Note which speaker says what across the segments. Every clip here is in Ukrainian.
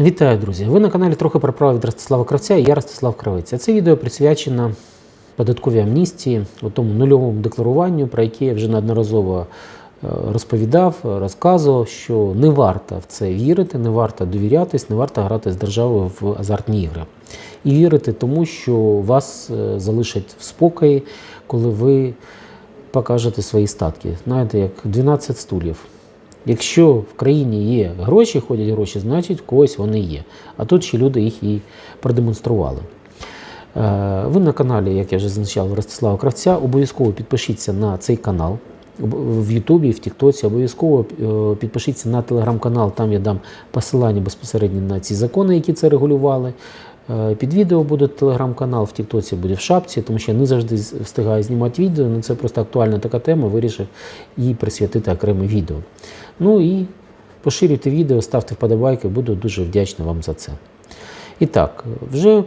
Speaker 1: Вітаю, друзі! Ви на каналі трохи про право від Ростислава Кравця і я Ростислав Кравець. Це відео присвячено податковій амністії, у тому нульовому декларуванню, про яке я вже неодноразово е, розповідав, розказував, що не варто в це вірити, не варто довірятись, не варто грати з державою в азартні ігри. І вірити тому, що вас е, залишать в спокої, коли ви покажете свої статки. Знаєте, як 12 стульів. Якщо в країні є гроші, ходять гроші, значить в когось вони є. А тут ще люди їх і продемонстрували. Е, Ви на каналі, як я вже зазначав, Ростислава Кравця, обов'язково підпишіться на цей канал в Ютубі, в Тіктоці. Обов'язково е, підпишіться на телеграм-канал, там я дам посилання безпосередньо на ці закони, які це регулювали. Е, Під відео буде телеграм-канал, в Тіктоці буде в шапці, тому що я не завжди встигаю знімати відео. Ну це просто актуальна така тема, вирішив їй присвятити окреме відео. Ну і поширюйте відео, ставте вподобайки, буду дуже вдячний вам за це. І так, вже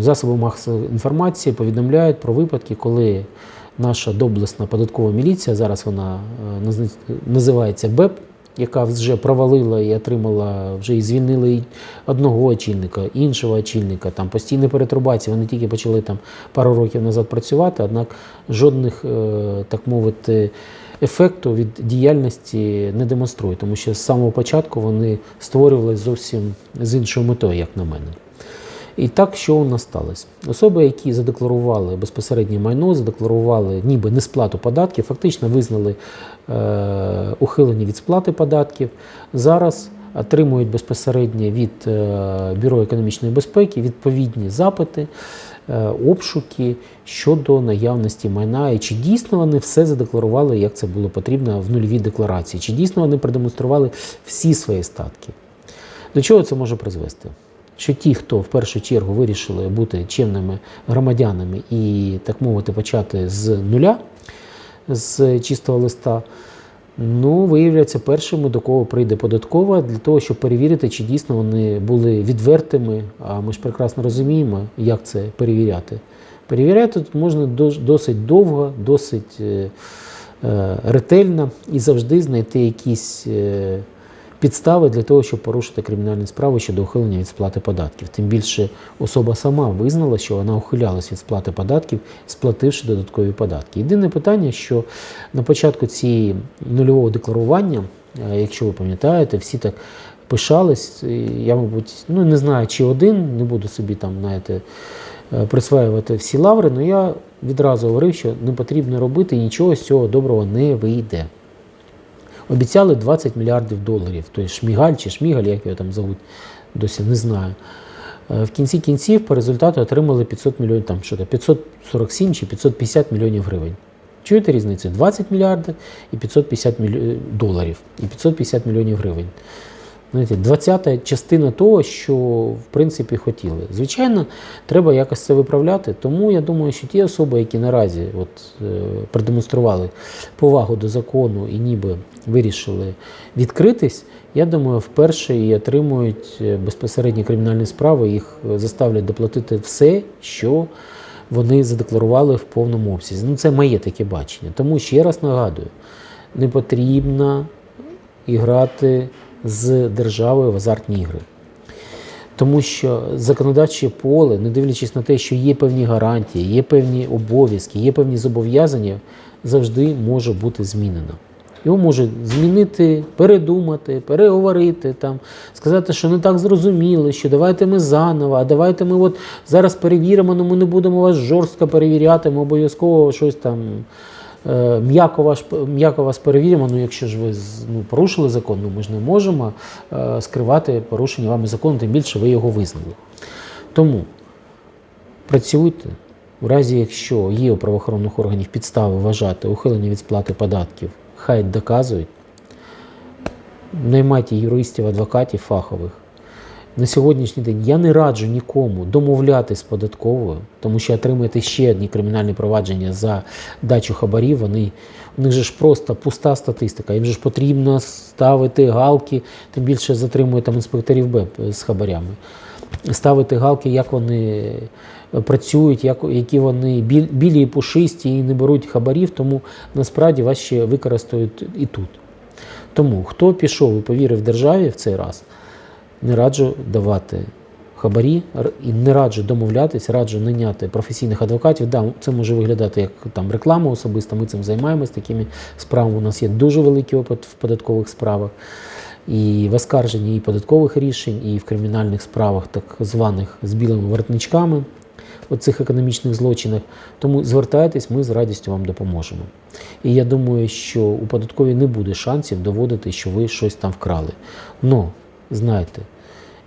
Speaker 1: засоби масової інформації повідомляють про випадки, коли наша доблесна податкова міліція, зараз вона е, називається БЕП, яка вже провалила і отримала, вже і звільнили одного очільника, іншого очільника, там постійні перетрубації. Вони тільки почали там пару років назад працювати, однак жодних, е, так мовити, ефекту від діяльності не демонструє, тому що з самого початку вони створювалися зовсім з іншою метою, як на мене. І так, що у нас сталося? Особи, які задекларували безпосереднє майно, задекларували ніби несплату податків, фактично визнали е, ухилення від сплати податків, зараз отримують безпосередньо від е, Бюро економічної безпеки відповідні запити, е, обшуки щодо наявності майна, і чи дійсно вони все задекларували, як це було потрібно в нульовій декларації, чи дійсно вони продемонстрували всі свої статки. До чого це може призвести? Що ті, хто в першу чергу вирішили бути чемними громадянами і, так мовити, почати з нуля, з чистого листа, ну, виявляться першими, до кого прийде податкова, для того, щоб перевірити, чи дійсно вони були відвертими. А ми ж прекрасно розуміємо, як це перевіряти. Перевіряти тут можна досить довго, досить е, е, ретельно і завжди знайти якісь. Підстави для того, щоб порушити кримінальні справи щодо ухилення від сплати податків. Тим більше особа сама визнала, що вона ухилялась від сплати податків, сплативши додаткові податки. Єдине питання, що на початку цієї нульового декларування, е, якщо ви пам'ятаєте, всі так пишались. Я, мабуть, ну не знаю, чи один, не буду собі там, знаєте, е, присваювати всі лаври, але я відразу говорив, що не потрібно робити і нічого з цього доброго не вийде. Обіцяли 20 мільярдів доларів. Тобто Шмігаль чи Шмігаль, як його там зовуть, досі не знаю. Е, В кінці кінців по результату отримали 500 мільйонів, там що то 547 чи 550 мільйонів гривень. Чуєте різницю? 20 мільярдів і 550 мільйонів доларів і 550 мільйонів гривень. Знаєте, 20-та частина того, що в принципі хотіли. Звичайно, треба якось це виправляти. Тому я думаю, що ті особи, які наразі от, е, продемонстрували повагу до закону і ніби вирішили відкритись, я думаю, вперше і отримують е, безпосередні кримінальні справи, їх е, заставлять доплатити все, що вони задекларували в повному обсязі. Ну, це моє таке бачення. Тому ще раз нагадую, не потрібно іграти з державою в азартні ігри. Тому що законодавче поле, не дивлячись на те, що є певні гарантії, є певні обов'язки, є певні зобов'язання, завжди може бути змінено. Його можуть змінити, передумати, переговорити, там, сказати, що не так зрозуміли, що давайте ми заново, а давайте ми от зараз перевіримо, але ми не будемо вас жорстко перевіряти, ми обов'язково щось там м'яко вас, м'яко вас перевіримо. Ну, якщо ж ви ну, порушили закон, ну, ми ж не можемо е, скривати порушення вами закону, тим більше ви його визнали. Тому працюйте. У разі, якщо є у правоохоронних органів підстави вважати ухилення від сплати податків, хай доказують. Наймайте юристів, адвокатів фахових. На сьогоднішній день я не раджу нікому домовлятись з податковою, тому що отримаєте ще одні кримінальні провадження за дачу хабарів. Вони, у них же ж просто пуста статистика. Їм же ж потрібно ставити галки, тим більше затримують там інспекторів БЕП з хабарями. Ставити галки, як вони працюють, як, які вони біль- білі і пушисті і не беруть хабарів, тому насправді вас ще використають і тут. Тому хто пішов і повірив державі в цей раз, Не раджу давати хабарі і не раджу домовлятись, раджу наняти професійних адвокатів. Да, це може виглядати як там реклама особиста. Ми цим займаємось такими справами. У нас є дуже великий опит в податкових справах. І в оскарженні і податкових рішень, і в кримінальних справах, так званих з білими воротничками, оцих економічних злочинах. Тому звертайтесь, ми з радістю вам допоможемо. І я думаю, що у податковій не буде шансів доводити, що ви щось там вкрали. Но знайте,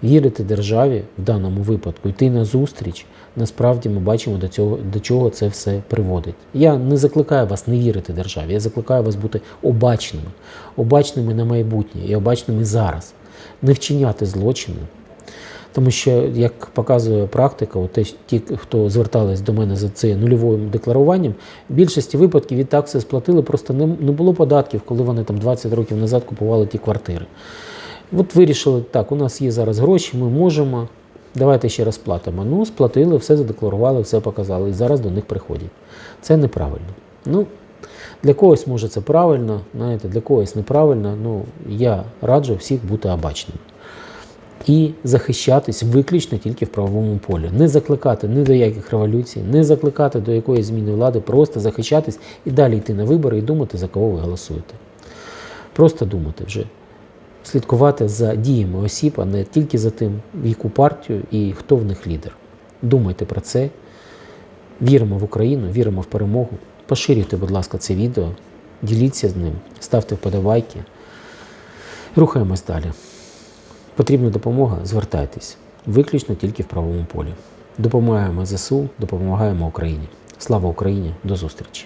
Speaker 1: вірити державі в даному випадку, йти на зустріч, насправді ми бачимо до цього, до чого це все приводить. Я не закликаю вас не вірити державі, я закликаю вас бути обачними, обачними на майбутнє і обачними зараз, не вчиняти злочини. Тому що, як показує практика, от ті, хто звертались до мене за це нульовим декларуванням, в більшості випадків від так все сплатили, просто не, не було податків, коли вони там 20 років назад купували ті квартири. От вирішили, так, у нас є зараз гроші, ми можемо, давайте ще раз сплатимо. Ну, сплатили, все задекларували, все показали, і зараз до них приходять. Це неправильно. Ну, для когось може це правильно, знаєте, для когось неправильно. Ну, я раджу всіх бути обачними і захищатись виключно тільки в правовому полі. Не закликати ні до яких революцій, не закликати до якоїсь зміни влади, просто захищатись і далі йти на вибори і думати, за кого ви голосуєте. Просто думати вже. Слідкувати за діями осіб, а не тільки за тим, в яку партію і хто в них лідер. Думайте про це. Віримо в Україну, віримо в перемогу. Поширюйте, будь ласка, це відео, діліться з ним, ставте вподобайки. Рухаємось далі. Потрібна допомога, звертайтесь. Виключно тільки в правовому полі. Допомагаємо ЗСУ, допомагаємо Україні. Слава Україні! До зустрічі!